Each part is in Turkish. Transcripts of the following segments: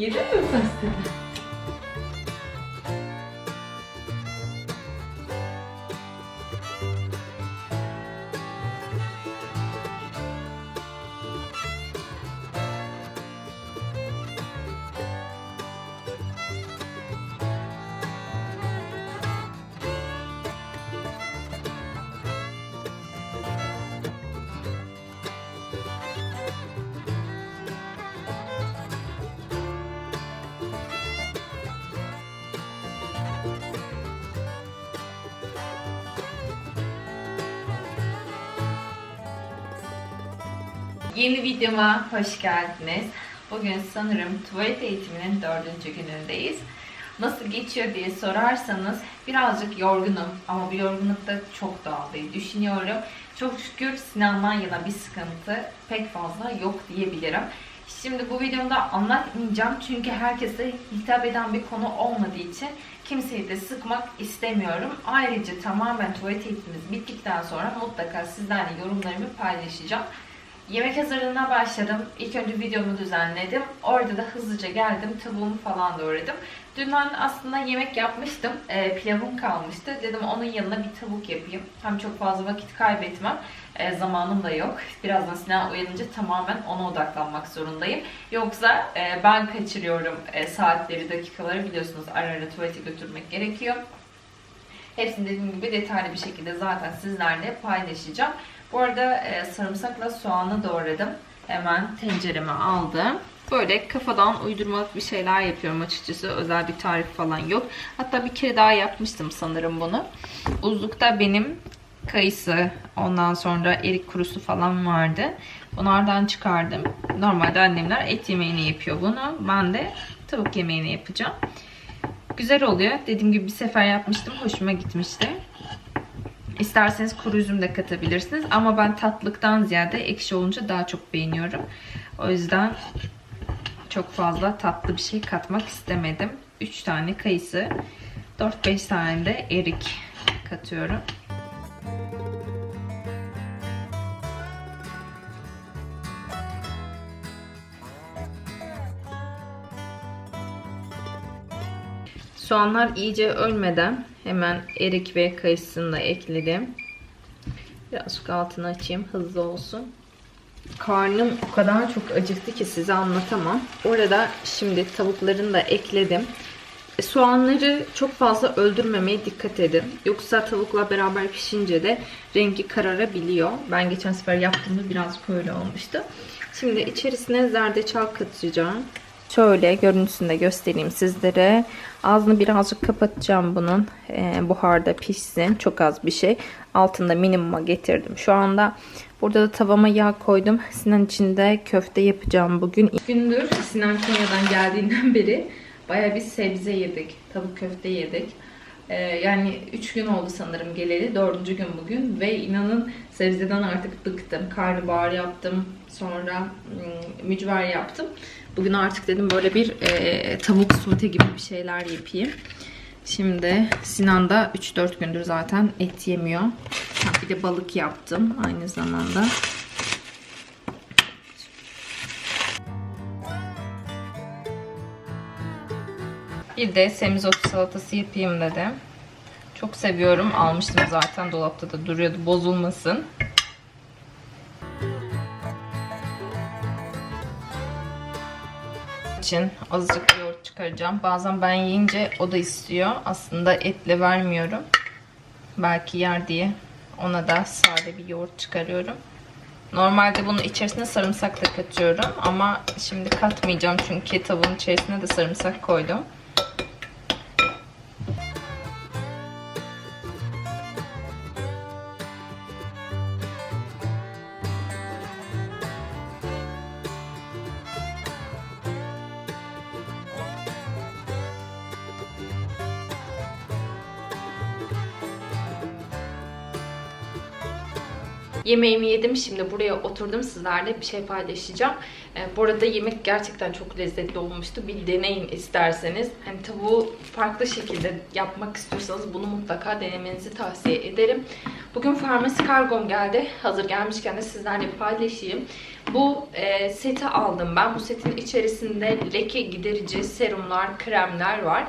Yedin mi pastayı? Yeni videoma hoş geldiniz. Bugün sanırım tuvalet eğitiminin dördüncü günündeyiz. Nasıl geçiyor diye sorarsanız birazcık yorgunum ama bu yorgunluk da çok doğal diye düşünüyorum. Çok şükür Sinan'dan yana bir sıkıntı pek fazla yok diyebilirim. Şimdi bu videomda anlatmayacağım çünkü herkese hitap eden bir konu olmadığı için kimseyi de sıkmak istemiyorum. Ayrıca tamamen tuvalet eğitimimiz bittikten sonra mutlaka sizlerle yorumlarımı paylaşacağım. Yemek hazırlığına başladım. İlk önce videomu düzenledim. Orada da hızlıca geldim. Tavuğumu falan doğradım. Dün ben aslında yemek yapmıştım. E, pilavım kalmıştı. Dedim onun yanına bir tavuk yapayım. Hem çok fazla vakit kaybetmem. E, zamanım da yok. Birazdan Sinan uyanınca tamamen ona odaklanmak zorundayım. Yoksa e, ben kaçırıyorum e, saatleri, dakikaları biliyorsunuz ara ara tuvalete götürmek gerekiyor. Hepsini dediğim gibi detaylı bir şekilde zaten sizlerle paylaşacağım. Bu arada e, sarımsakla soğanı doğradım. Hemen tencereme aldım. Böyle kafadan uydurmalık bir şeyler yapıyorum açıkçası. Özel bir tarif falan yok. Hatta bir kere daha yapmıştım sanırım bunu. Buzlukta benim kayısı, ondan sonra erik kurusu falan vardı. Bunlardan çıkardım. Normalde annemler et yemeğini yapıyor bunu. Ben de tavuk yemeğini yapacağım. Güzel oluyor. Dediğim gibi bir sefer yapmıştım. Hoşuma gitmişti. İsterseniz kuru üzüm de katabilirsiniz. Ama ben tatlıktan ziyade ekşi olunca daha çok beğeniyorum. O yüzden çok fazla tatlı bir şey katmak istemedim. 3 tane kayısı, 4-5 tane de erik katıyorum. Soğanlar iyice ölmeden hemen erik ve kayısını da ekledim. Birazcık altını açayım hızlı olsun. Karnım o kadar çok acıktı ki size anlatamam. Orada şimdi tavuklarını da ekledim. E, soğanları çok fazla öldürmemeye dikkat edin. Yoksa tavukla beraber pişince de rengi kararabiliyor. Ben geçen sefer yaptığımda birazcık öyle olmuştu. Şimdi içerisine zerdeçal katacağım. Şöyle görüntüsünde göstereyim sizlere. Ağzını birazcık kapatacağım bunun. Ee, buharda pişsin. Çok az bir şey. Altında minimuma getirdim. Şu anda burada da tavama yağ koydum. Sinan içinde köfte yapacağım bugün. Gündür Sinan Konya'dan geldiğinden beri baya bir sebze yedik. Tavuk köfte yedik. Ee, yani 3 gün oldu sanırım geleli. 4. gün bugün. Ve inanın sebzeden artık bıktım. Karnabahar yaptım. Sonra ım, mücver yaptım. Bugün artık dedim böyle bir e, tavuk sote gibi bir şeyler yapayım. Şimdi Sinan da 3-4 gündür zaten et yemiyor. Bir de balık yaptım aynı zamanda. Bir de semizotu salatası yapayım dedim. Çok seviyorum. Almıştım zaten. Dolapta da duruyordu. Bozulmasın. için azıcık yoğurt çıkaracağım. Bazen ben yiyince o da istiyor. Aslında etle vermiyorum. Belki yer diye ona da sade bir yoğurt çıkarıyorum. Normalde bunun içerisine sarımsak da katıyorum. Ama şimdi katmayacağım çünkü tavuğun içerisine de sarımsak koydum. Yemeğimi yedim. Şimdi buraya oturdum. Sizlerle bir şey paylaşacağım. Ee, bu arada yemek gerçekten çok lezzetli olmuştu. Bir deneyin isterseniz. Hani tavuğu farklı şekilde yapmak istiyorsanız bunu mutlaka denemenizi tavsiye ederim. Bugün farmasi kargom geldi. Hazır gelmişken de sizlerle paylaşayım. Bu e, seti aldım ben. Bu setin içerisinde leke giderici serumlar, kremler var.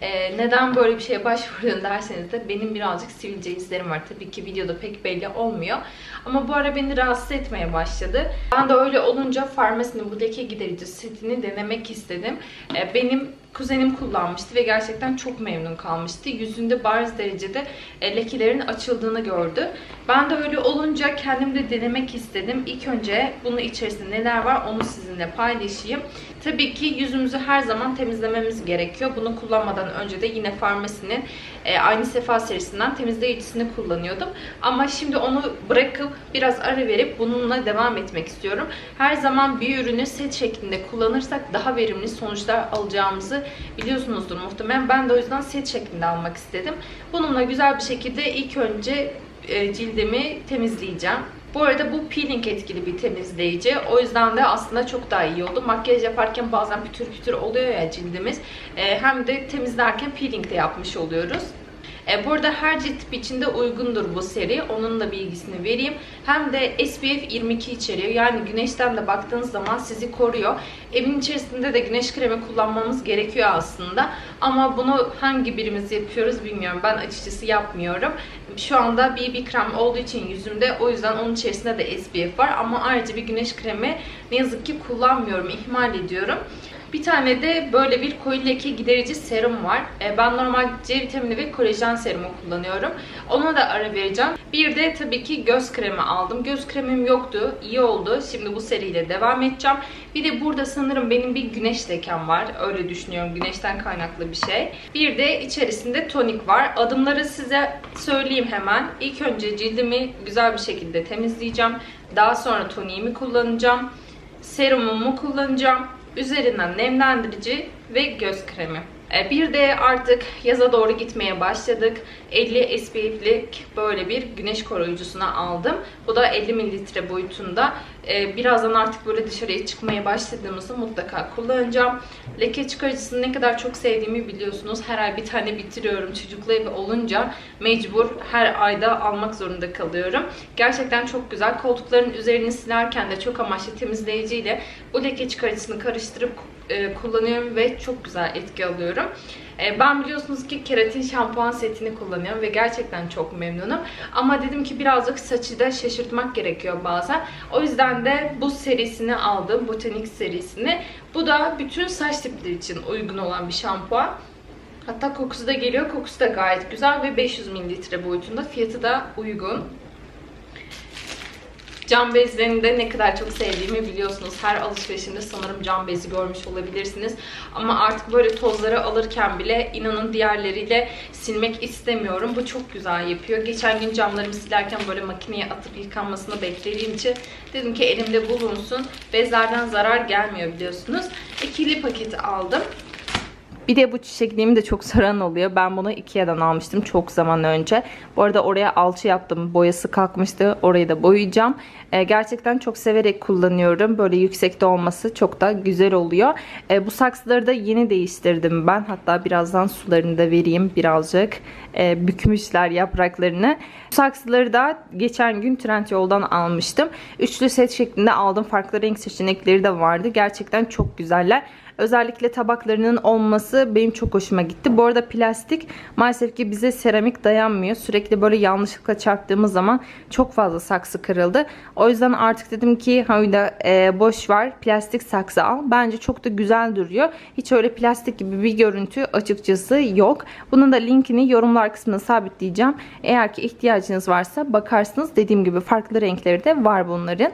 E, neden böyle bir şeye başvurdun derseniz de benim birazcık sivilce izlerim var. Tabii ki videoda pek belli olmuyor. Ama bu ara beni rahatsız etmeye başladı. Ben de öyle olunca farmasinin bu leke giderici setini denemek istedim. E, benim kuzenim kullanmıştı ve gerçekten çok memnun kalmıştı. Yüzünde bariz derecede e, lekelerin açıldığını gördü. Ben de öyle olunca kendim de denemek istedim. İlk önce bunun içerisinde neler var onu sizinle paylaşayım. Tabii ki yüzümüzü her zaman temizlememiz gerekiyor. Bunu kullanmadan önce de yine farmasinin e, aynı sefa serisinden temizleyicisini kullanıyordum. Ama şimdi onu bırakıp biraz ara verip bununla devam etmek istiyorum. Her zaman bir ürünü set şeklinde kullanırsak daha verimli sonuçlar alacağımızı biliyorsunuzdur muhtemelen. Ben de o yüzden set şeklinde almak istedim. Bununla güzel bir şekilde ilk önce e, cildimi temizleyeceğim. Bu arada bu peeling etkili bir temizleyici. O yüzden de aslında çok daha iyi oldu. Makyaj yaparken bazen pütür pütür oluyor ya cildimiz. E, hem de temizlerken peeling de yapmış oluyoruz. E, bu arada her cilt tipi için de uygundur bu seri. Onun da bilgisini vereyim. Hem de SPF 22 içeriyor. Yani güneşten de baktığınız zaman sizi koruyor. Evin içerisinde de güneş kremi kullanmamız gerekiyor aslında. Ama bunu hangi birimiz yapıyoruz bilmiyorum. Ben açıkçası yapmıyorum. Şu anda BB krem olduğu için yüzümde o yüzden onun içerisinde de SPF var. Ama ayrıca bir güneş kremi ne yazık ki kullanmıyorum. ihmal ediyorum. Bir tane de böyle bir koyu leke giderici serum var. E, ben normal C vitamini ve kolajen serumu kullanıyorum. Ona da ara vereceğim. Bir de tabii ki göz kremi aldım. Göz kremim yoktu. İyi oldu. Şimdi bu seriyle devam edeceğim. Bir de burada sanırım benim bir güneş lekem var. Öyle düşünüyorum. Güneşten kaynaklı bir şey. Bir de içerisinde tonik var. Adımları size söyleyeyim hemen. İlk önce cildimi güzel bir şekilde temizleyeceğim. Daha sonra toniğimi kullanacağım. Serumumu kullanacağım. Üzerinden nemlendirici ve göz kremi. E, Bir de artık yaza doğru gitmeye başladık. 50 SPF'lik böyle bir güneş koruyucusunu aldım. Bu da 50 mililitre boyutunda. E, Birazdan artık böyle dışarıya çıkmaya başladığımızda mutlaka kullanacağım. Leke çıkarıcısını ne kadar çok sevdiğimi biliyorsunuz. Her ay bir tane bitiriyorum. Çocuklu evi olunca mecbur her ayda almak zorunda kalıyorum. Gerçekten çok güzel. Koltukların üzerini silerken de çok amaçlı temizleyiciyle bu leke çıkarıcısını karıştırıp e, kullanıyorum ve çok güzel etki alıyorum. E, ben biliyorsunuz ki keratin şampuan setini kullanıyorum ve gerçekten çok memnunum. Ama dedim ki birazcık saçı da şaşırtmak gerekiyor bazen. O yüzden de bu serisini aldım. Botanik serisini. Bu da bütün saç tipleri için uygun olan bir şampuan. Hatta kokusu da geliyor. Kokusu da gayet güzel ve 500 mililitre boyutunda. Fiyatı da uygun. Cam bezlerini de ne kadar çok sevdiğimi biliyorsunuz. Her alışverişimde sanırım cam bezi görmüş olabilirsiniz. Ama artık böyle tozları alırken bile inanın diğerleriyle silmek istemiyorum. Bu çok güzel yapıyor. Geçen gün camlarımı silerken böyle makineye atıp yıkanmasını beklediğim için dedim ki elimde bulunsun. Bezlerden zarar gelmiyor biliyorsunuz. İkili paketi aldım. Bir de bu çiçekliğimi de çok saran oluyor. Ben bunu Ikea'dan almıştım çok zaman önce. Bu arada oraya alçı yaptım. Boyası kalkmıştı. Orayı da boyayacağım. Ee, gerçekten çok severek kullanıyorum. Böyle yüksekte olması çok da güzel oluyor. Ee, bu saksıları da yeni değiştirdim ben. Hatta birazdan sularını da vereyim birazcık. Ee, bükmüşler yapraklarını. Bu saksıları da geçen gün Trendyol'dan almıştım. Üçlü set şeklinde aldım. Farklı renk seçenekleri de vardı. Gerçekten çok güzeller. Özellikle tabaklarının olması benim çok hoşuma gitti. Bu arada plastik maalesef ki bize seramik dayanmıyor. Sürekli böyle yanlışlıkla çarptığımız zaman çok fazla saksı kırıldı. O yüzden artık dedim ki hayda e, boş ver plastik saksı al. Bence çok da güzel duruyor. Hiç öyle plastik gibi bir görüntü açıkçası yok. Bunun da linkini yorumlar kısmına sabitleyeceğim. Eğer ki ihtiyacınız varsa bakarsınız. Dediğim gibi farklı renkleri de var bunların.